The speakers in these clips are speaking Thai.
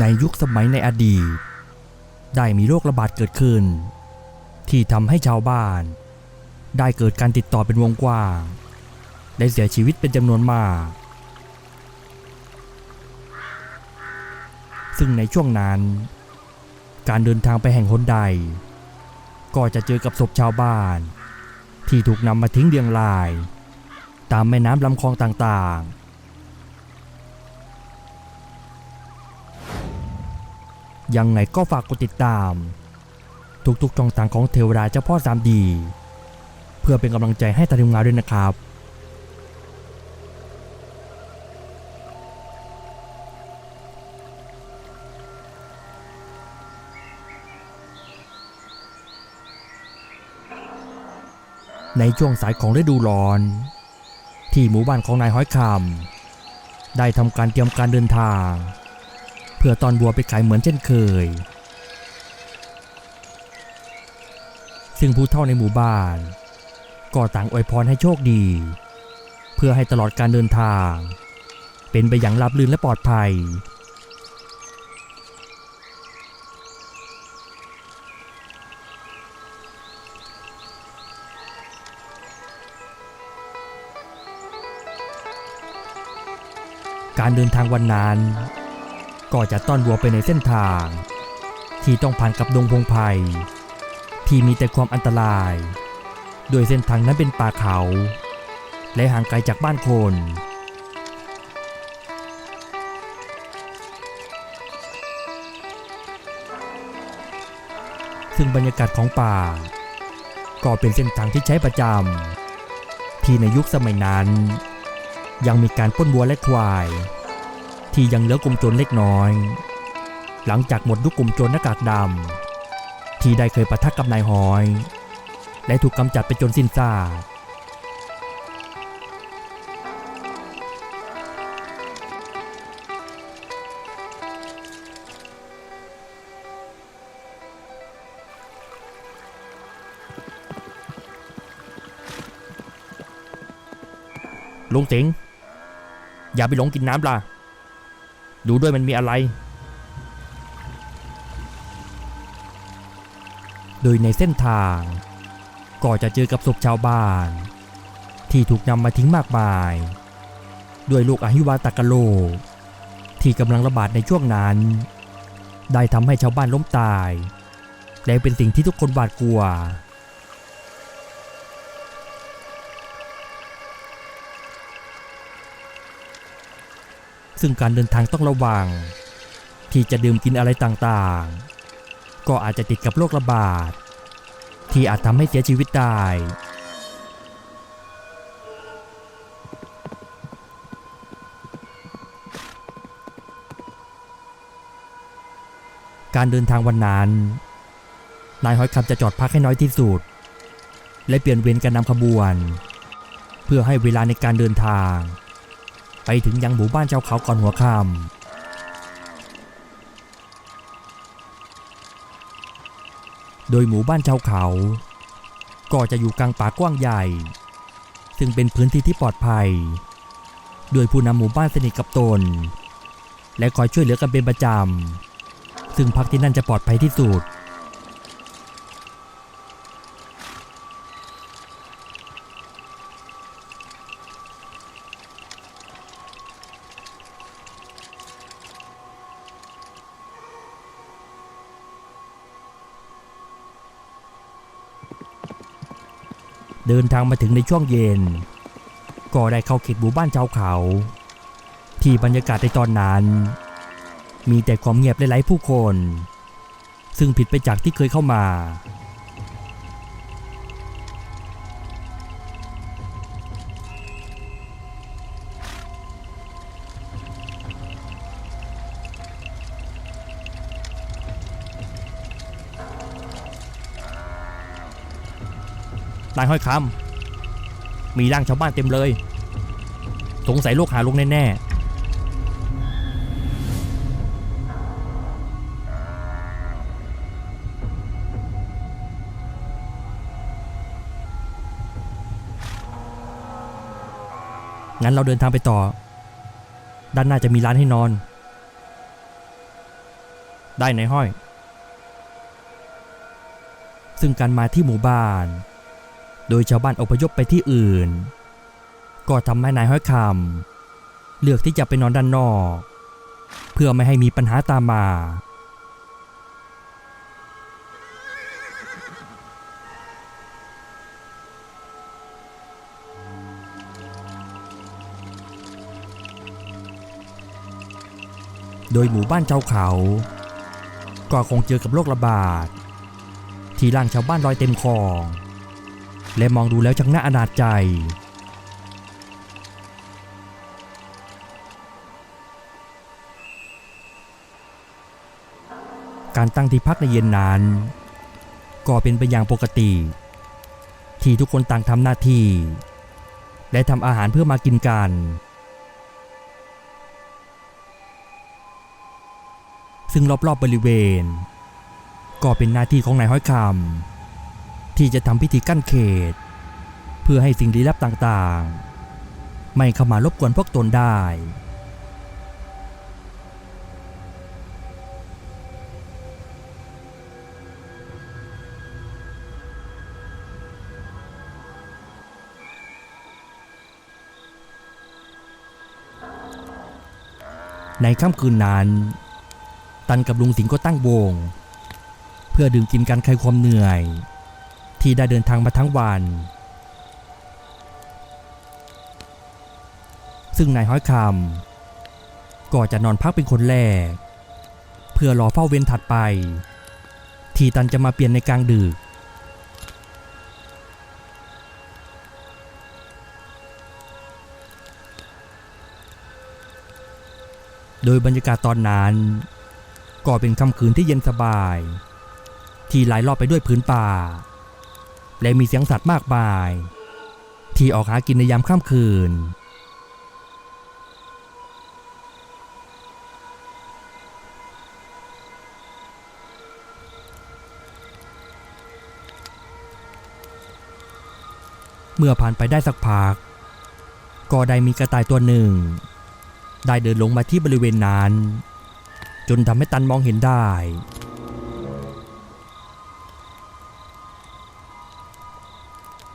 ในยุคสมัยในอดีต ได้มีโรคระบาดเกิดขึ้น ที่ทำให้ชาวบ้าน ได้เกิดการติดต่อเป็นวงกว้าง ได้เสียชีวิตเป็นจำนวนมาก ซึ่งในช่วงนั้น การเดินทางไปแห่งหนใด ก็จะเจอกับศพชาวบ้าน ที่ถูกนำมาทิ้งเรียงราย ตามแม่น้ำลำคลองต่างๆ ยังไงก็ฝากกดติดตาม ทุกๆช่องทางของเทวดาเจ้าพ่อสามดีเพื่อเป็นกำลังใจให้ทางทีมงานด้วยนะครับในช่วงสายของฤดูร้อน ที่หมู่บ้านของนายห้อยคำได้ทำการเตรียมการเดินทาง เพื่อตอนบัวไปขายเหมือนเช่นเคย ซึ่งผู้เฒ่าในหมู่บ้าน ก็ต่างอวยพรให้โชคดี เพื่อให้ตลอดการเดินทาง เป็นไปอย่างราบรื่นและปลอดภัยการเดินทางวันนั้น ก็จะต้อนวัวไปในเส้นทาง ที่ต้องผ่านกับดงพงไพ่ที่มีแต่ความอันตราย โดยเส้นทางนั้นเป็นป่าเขา และห่างไกลจากบ้านคน ซึ่งบรรยากาศของป่า ก็เป็นเส้นทางที่ใช้ประจำที่ในยุคสมัยนั้น ยังมีการป้นวัวและควาย ที่ยังเหลือกลุ่มโจรเล็กน้อย หลังจากหมดยุคกลุ่มโจรหน้ากากดำที่ได้เคยประทะกับนายหอย และถูกกำจัดไปจนสิ้นซากลุงเสิงอย่าไปหลงกินน้ำล่ะ ดูด้วยมันมีอะไร โดยในเส้นทาง ก็จะเจอกับศพชาวบ้าน ที่ถูกนำมาทิ้งมากมาย ด้วยโรคอหิวาตากโลที่กำลังระบาดในช่วงนั้น ได้ทำให้ชาวบ้านล้มตาย และเป็นสิ่งที่ทุกคนหวาดกลัว ซึ่งการเดินทางต้องระวัง ที่จะดื่มกินอะไรต่างๆ ก็อาจจะติดกับโรคระบาด ที่อาจทำให้เสียชีวิตได้การเดินทางวันนั้น นายหอยคำจะจอดพักให้น้อยที่สุด และเปลี่ยนเวรการนำขบวน เพื่อให้เวลาในการเดินทาง ไปถึงยังหมู่บ้านเจ้าเขาก่อนหัวค่ำโดยหมู่บ้านชาวเขา ก็จะอยู่กลางป่ากว้างใหญ่ ซึ่งเป็นพื้นที่ที่ปลอดภัย โดยผู้นำหมู่บ้านสนิทกับตน และคอยช่วยเหลือกันเป็นประจำ ซึ่งพักที่นั่นจะปลอดภัยที่สุด เดินทางมาถึงในช่วงเย็น ก็ได้เข้าเขตหมู่บ้านชาวเขา ที่บรรยากาศในตอนนั้น มีแต่ความเงียบและไร้ผู้คน ซึ่งผิดไปจากที่เคยเข้ามา นายห้อยคำมีร่างชาวบ้านเต็มเลย สงสัยโรคหาลงแน่ๆงั้นเราเดินทางไปต่อ ด้านหน้าจะมีร้านให้นอน ได้ในห้อยซึ่งการมาที่หมู่บ้าน โดยชาวบ้านอพยพไปที่อื่น ก็ทำให้นายห้อยคำเลือกที่จะไปนอนด้านนอก เพื่อไม่ให้มีปัญหาตามมา โดยหมู่บ้านเจ้าเขาก็คงเจอกับโรคระบาด ที่ร่างชาวบ้านลอยเต็มคลอง และมองดูแล้วช่างน่าอนาจใจ การตั้งที่พักในเย็นนั้น ก็เป็นไปอย่างปกติ ที่ทุกคนต่างทำหน้าที่ และทำอาหารเพื่อมากินกันซึ่งรอบๆบบริเวณ ก็เป็นหน้าที่ของนายห้อยคำ ที่จะทำพิธีกั้นเขต เพื่อให้สิ่งลี้ลับต่างๆ ไม่เข้ามารบกวนพวกตนได้ ในค่ำคืนนั้น ตันกับลุงสิงก็ตั้งวง เพื่อดื่มกินกันคลายความเหนื่อย ที่ได้เดินทางมาทั้งวัน ซึ่งนายห้อยคำก็จะนอนพักเป็นคนแรก เพื่อรอเฝ้าเวรถัดไป ที่ตันจะมาเปลี่ยนในกลางดึกโดยบรรยากาศตอนนั้น ก็เป็นค่ำคืนที่เย็นสบาย ที่ไหลรอบไปด้วยพื้นป่า และมีเสียงสัตว์มากมาย ที่ออกหากินในยามค่ำคืน เมื่อผ่านไปได้สักพัก ก็ได้มีกระต่ายตัวหนึ่ง ได้เดินลงมาที่บริเวณนั้น จนทำให้ตันมองเห็นได้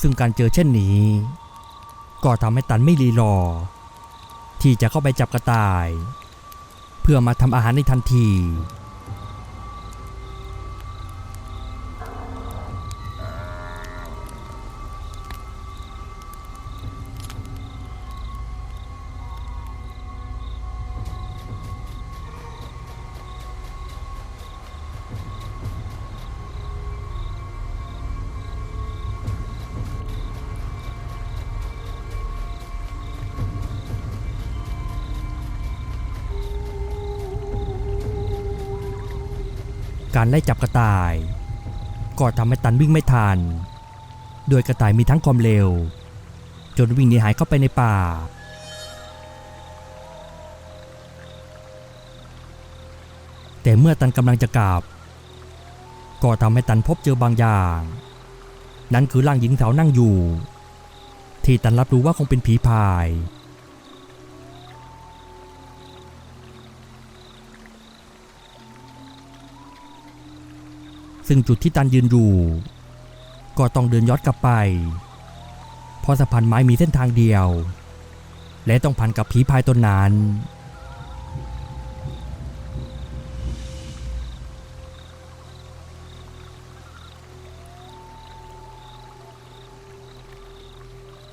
ซึ่งการเจอเช่นนี้ ก็ทำให้ตันไม่รีรอ ที่จะเข้าไปจับกระต่าย เพื่อมาทำอาหารในทันที การไล่จับกระต่าย ก็ทำให้ตันวิ่งไม่ทัน โดยกระต่ายมีทั้งความเร็ว จนวิ่งหนีหายเข้าไปในป่า แต่เมื่อตันกำลังจะกลับ ก็ทำให้ตันพบเจอบางอย่าง นั่นคือร่างหญิงสาวนั่งอยู่ ที่ตันรับรู้ว่าคงเป็นผีพาย ซึ่งจุดที่ตันยืนอยู่ ก็ต้องเดินย้อนกลับไป เพราะสะพานไม้มีเส้นทางเดียว และต้องผ่านกับผีพายตนนั้น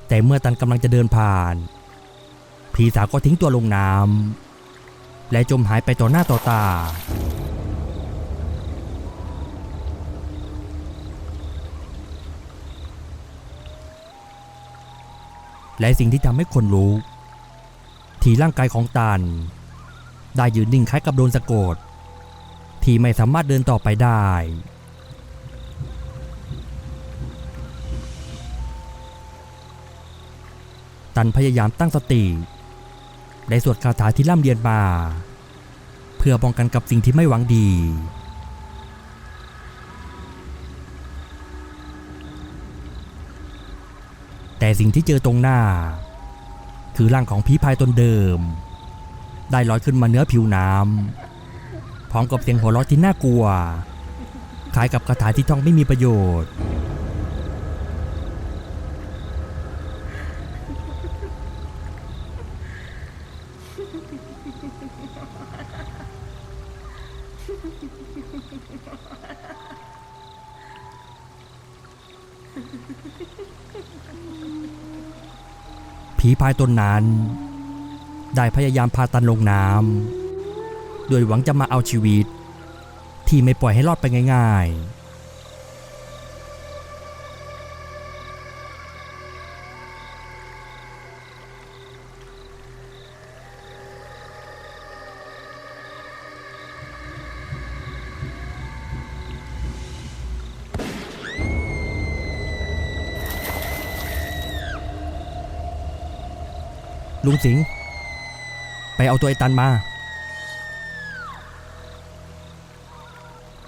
แต่เมื่อตันกำลังจะเดินผ่าน ผีสาวก็ทิ้งตัวลงน้ำและจมหายไปต่อหน้าต่อตา และสิ่งที่ทำให้คนรู้ ที่ร่างกายของตันได้ยืนนิ่งคล้ายกับโดนสะกด ที่ไม่สามารถเดินต่อไปได้ ตันพยายามตั้งสติ ได้สวดคาถาที่ร่ำเรียนมา เพื่อป้องกันกับสิ่งที่ไม่หวังดี แต่สิ่งที่เจอตรงหน้า คือร่างของผีพายตนเดิม ได้ลอยขึ้นมาเหนือผิวน้ำพร้อมกับเสียงหัวเราะที่น่ากลัวคล้ายกับคาถาที่ท่องไม่มีประโยชน์ ผีพายตนนั้น ได้พยายามพาตันลงน้ำโดยหวังจะมาเอาชีวิต ที่ไม่ปล่อยให้รอดไปง่าย ๆ ลุงสิงห์ไปเอาตัวไอ้ตันมา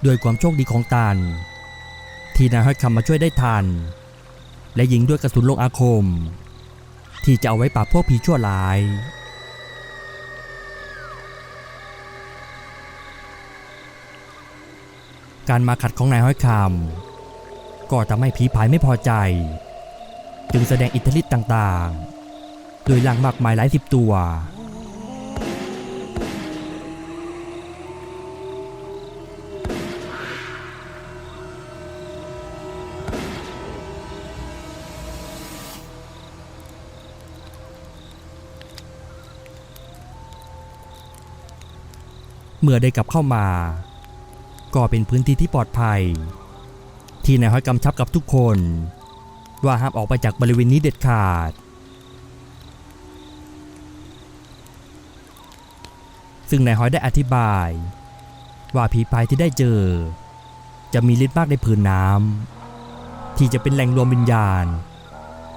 ด้วยความโชคดีของตันที่นายห้อยคำมาช่วยได้ทันและยิงด้วยกระสุนลงอาคม ที่จะเอาไว้ปราบพวกผีชั่วร้าย การมาขัดของนายห้อยคำก็ทำให้ผีพายไม่พอใจ จึงแสดงอิทธิฤทธิ์ต่างๆ โดยหล่างมากมายหลายสิบตัว เมื่อได้กลับเข้ามา ก็เป็นพื้นที่ที่ปลอดภัย ที่นายห้อยกำชับกับทุกคน ว่าห้ามออกไปจากบริเวณนี้เด็ดขาด ซึ่งนายหอยได้อธิบาย ว่าผีพายที่ได้เจอ จะมีฤทธิ์มากในผืนน้ำที่จะเป็นแหล่งรวมวิญญาณ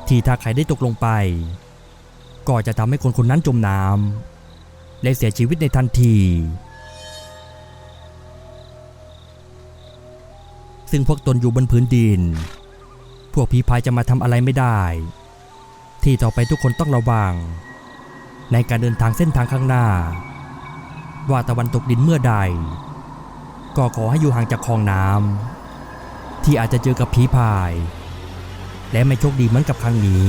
ที่ถ้าใครได้ตกลงไป ก็จะทำให้คนคนนั้นจมน้ำและเสียชีวิตในทันที ซึ่งพวกตนอยู่บนพื้นดิน พวกผีพายจะมาทำอะไรไม่ได้ ที่ต่อไปทุกคนต้องระวัง ในการเดินทางเส้นทางข้างหน้า ว่าตะวันตกดินเมื่อใด ก็ขอให้อยู่ห่างจากคลองน้ำที่อาจจะเจอกับผีพาย และไม่โชคดีเหมือนกับครั้งนี้